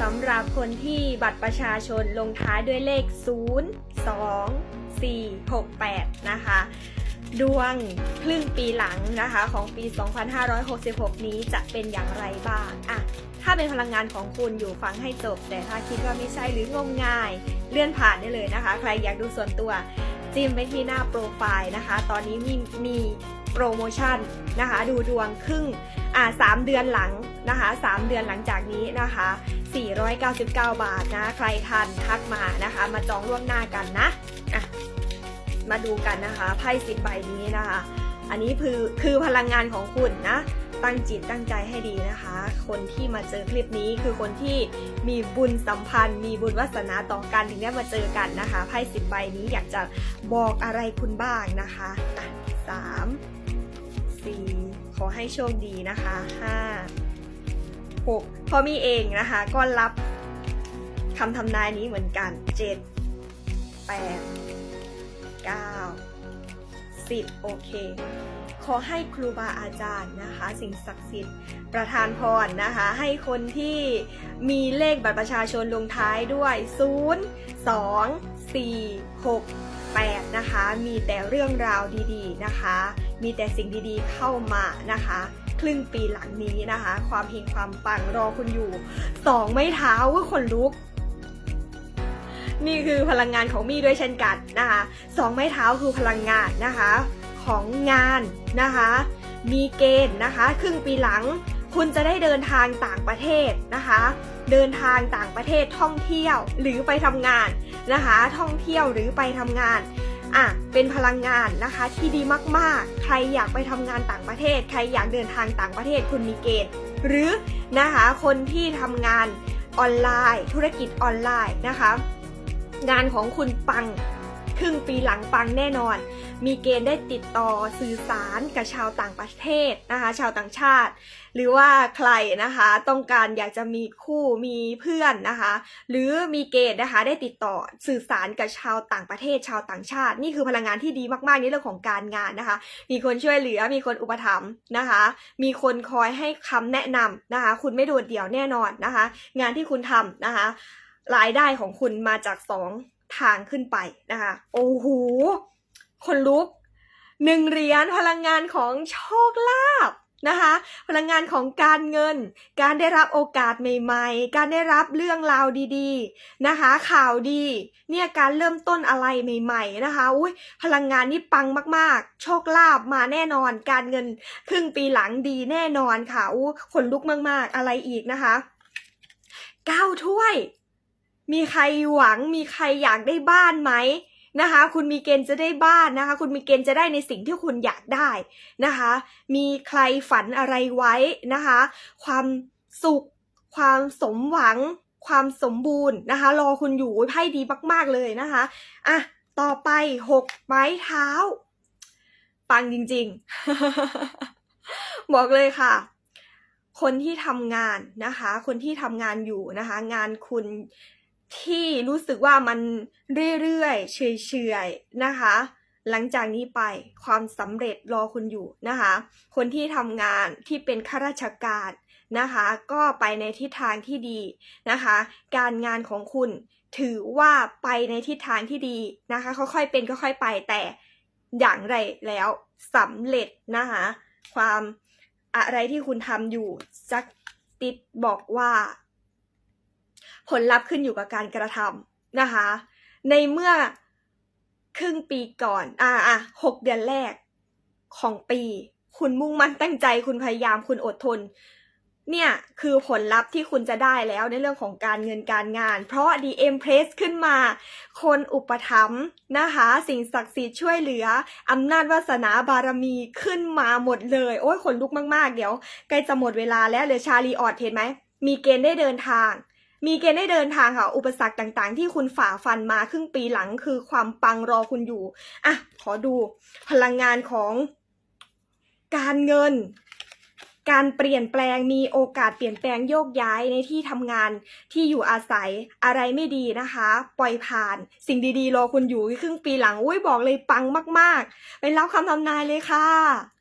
สำหรับคนที่บัตรประชาชนลงท้ายด้วยเลข 0 2 4 6 8 นะคะ ดวงครึ่งปีหลังนะคะของปี 2566 นี้จะเป็นอย่างไรบ้างอะถ้าเป็นพลังงานของคุณอยู่ฟังให้จบ แต่ถ้าคิดว่าไม่ใช่หรืองมงาย เลื่อนผ่านได้เลยนะคะ ใครอยากดูส่วนตัวจิ้มไปที่หน้าโปรไฟล์นะคะ ตอนนี้มีมี โปรโมชั่นนะคะ ดูดวงครึ่งอ่าสามเดือนหลังนะคะสามเดือนหลังจากนี้นะคะ 499 บาทนะ ใครทันทักมานะคะ มาจองล่วงหน้ากันนะะมาดูกันนะคะไพ่สิบใบนี้นะคะ อันนี้คือคือพลังงานของคุณนะตั้งจิตตั้งใจให้ดีนะคะ คนที่มาเจอคลิปนี้คือคนที่มีบุญสัมพันธ์ มีบุญวาสนาต่อกันถึงได้มาเจอกันนะคะไพ่สิบใบนี้อยากจะบอกอะไรคุณบ้างนะคะสาม ขอให้โชคดีนะคะห้าหกพอมีเองนะคะ ก็รับคำทำนายนี้เหมือนกันเจ็ดแปดเก้าสิบโอเค ขอให้ครูบาอาจารย์นะคะ สิ่งศักดิ์สิทธิ์ประทานพรนะคะ ให้คนที่มีเลขบัตรประชาชนลงท้ายด้วย 0 2 4 6 8 นะคะ มีแต่เรื่องราวดีๆนะคะ มีแต่สิ่งดีๆเข้ามานะคะ ครึ่งปีหลังนี้นะคะ ความเฮงความปังรอคุณอยู่สองไม้เท้าว่าคนลุก นี่คือพลังงานของมี่ด้วยเช่นกันนะคะสองไม้เท้าคือพลังงานนะคะ ของงานนะคะ มีเกณฑ์นะคะ ครึ่งปีหลัง คุณจะได้เดินทางต่างประเทศนะคะ เดินทางต่างประเทศท่องเที่ยวหรือไปทำงานนะคะ ท่องเที่ยวหรือไปทำงานอะเป็นพลังงานนะคะที่ดีมากๆ ใครอยากไปทำงานต่างประเทศ ใครอยากเดินทางต่างประเทศคุณมีเกณฑ์ หรือนะคะคนที่ทำงานออนไลน์ ธุรกิจออนไลน์นะคะ งานของคุณปังครึ่งปีหลังปังแน่นอน มีเกณฑ์ได้ติดต่อสื่อสารกับชาวต่างประเทศนะคะ ชาวต่างชาติ หรือว่าใครนะคะต้องการอยากจะมีคู่มีเพื่อนนะคะ หรือมีเกณฑ์นะคะได้ติดต่อสื่อสารกับชาวต่างประเทศ ชาวต่างชาติ นี่คือพลังงานที่ดีมากๆในเรื่องของการงานนะคะ มีคนช่วยเหลือมีคนอุปถัมภ์นะคะ มีคนคอยให้คำแนะนำนะคะ คุณไม่โดดเดี่ยวแน่นอนนะคะ งานที่คุณทำนะคะรายได้ของคุณมาจากสองทางขึ้นไปนะคะ โอ้โห คนลุกหนึ่งเหรียญพลังงานของโชคลาภนะคะ พลังงานของการเงิน การได้รับโอกาสใหม่ๆ การได้รับเรื่องราวดีๆนะคะ ข่าวดี เนี่ยการเริ่มต้นอะไรใหม่ๆนะคะ อุ้ยพลังงานนี่ปังมากๆ โชคลาภมาแน่นอน การเงินครึ่งปีหลังดีแน่นอนค่ะอู้คนลุกมากๆ อะไรอีกนะคะเก้าถ้วย มีใครหวัง มีใครอยากได้บ้านไหม นะคะ คุณมีเกณฑ์จะได้บ้านนะคะ คุณมีเกณฑ์จะได้ในสิ่งที่คุณอยากได้นะคะ มีใครฝันอะไรไว้นะคะ ความสุข ความสมหวัง ความสมบูรณ์นะคะ รอคุณอยู่ไพ่ดีมาก ๆ เลยนะคะอะต่อไปหกไม้เท้า ปังจริง ๆ บอกเลยค่ะ คนที่ทำงานนะคะ คนที่ทำงานอยู่นะคะ งานคุณ ที่รู้สึกว่ามันเรื่อยๆเฉยๆนะคะ หลังจากนี้ไปความสำเร็จรอคุณอยู่นะคะ คนที่ทำงานที่เป็นข้าราชการนะคะ ก็ไปในทิศทางที่ดีนะคะ การงานของคุณถือว่าไปในทิศทางที่ดีนะคะค่อยๆเป็นค่อยๆไปแต่อย่างไรแล้วสำเร็จนะคะความอะไรที่คุณทำอยู่จักติดบอกว่า ผลลัพธ์ขึ้นอยู่กับการกระทำนะคะ ในเมื่อครึ่งปีก่อน อ่าอะหกเดือนแรกของปี คุณมุ่งมั่นตั้งใจคุณพยายามคุณอดทน เนี่ยคือผลลัพธ์ที่คุณจะได้แล้วในเรื่องของการเงินการงาน เพราะ The Empress ขึ้นมา คนอุปถัมภ์นะคะ สิ่งศักดิ์สิทธิ์ช่วยเหลืออำนาจวาสนาบารมีขึ้นมาหมดเลย โอ้ยขนลุกมากๆ เดี๋ยวใกล้จะหมดเวลาแล้วเหลือชาลีออดเห็นไหม มีเกณฑ์ได้เดินทาง มีเกณฑ์ได้เดินทางค่ะ อุปสรรคต่างๆ ที่คุณฝ่าฟันมาครึ่งปีหลังคือความปังรอคุณอยู่ อะ ขอดูพลังงานของการเงิน การเปลี่ยนแปลงมีโอกาสเปลี่ยนแปลงโยกย้ายในที่ทำงานที่อยู่อาศัยอะไรไม่ดีนะคะ ปล่อยผ่าน สิ่งดีๆ รอคุณอยู่ครึ่งปีหลัง อุ้ยบอกเลยปังมาก ๆ ไปรับคำทำนายเลยค่ะ